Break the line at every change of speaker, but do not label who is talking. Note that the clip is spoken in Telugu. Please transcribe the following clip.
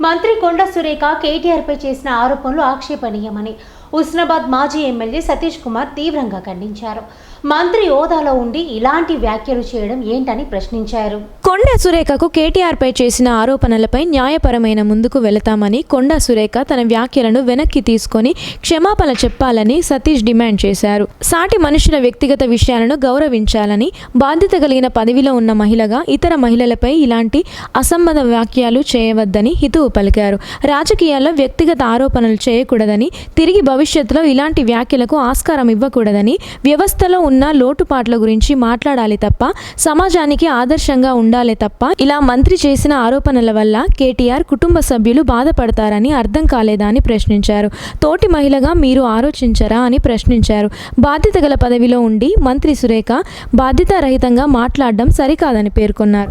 మంత్రి కొండ సురేఖ కేటీఆర్పై చేసిన ఆరోపణలు ఆక్షేపణీయమని హుస్నాబాద్ మాజీ ఎమ్మెల్యే సతీష్ కుమార్ తీవ్రంగా ఖండించారు. మంత్రి హోదాలో ఉండి ఇలాంటి వ్యాఖ్యలు చేయడం ఏంటని ప్రశ్నించారు.
కొండ సురేఖకు కేటీఆర్పై చేసిన ఆరోపణలపై న్యాయపరమైన ముందుకు వెళతామని కొండ సురేఖ తన వ్యాఖ్యలను వెనక్కి తీసుకొని క్షమాపణ చెప్పాలని సతీష్ డిమాండ్ చేశారు. సాటి మనుషుల వ్యక్తిగత విషయాలను గౌరవించాలని బాధ్యత కలిగిన పదవిలో ఉన్న మహిళగా ఇతర మహిళలపై ఇలాంటి అసంబద్ధ వ్యాఖ్యలు చేయవద్దని హితువు పలికారు. రాజకీయాల్లో వ్యక్తిగత ఆరోపణలు చేయకూడదని తిరిగి భవిష్యత్తులో ఇలాంటి వ్యాఖ్యలకు ఆస్కారం ఇవ్వకూడదని వ్యవస్థలో ఉన్న లోటుపాట్ల గురించి మాట్లాడాలి తప్ప సమాజానికి ఆదర్శంగా ఉండాలి తప్ప ఇలా మంత్రి చేసిన ఆరోపణల వల్ల కేటీఆర్ కుటుంబ సభ్యులు బాధపడతారని అర్థం కాలేదా అని ప్రశ్నించారు. తోటి మహిళగా మీరు ఆలోచించరా అని ప్రశ్నించారు. బాధ్యత గల పదవిలో ఉండి మంత్రి సురేఖ బాధ్యతారహితంగా మాట్లాడడం సరికాదని పేర్కొన్నారు.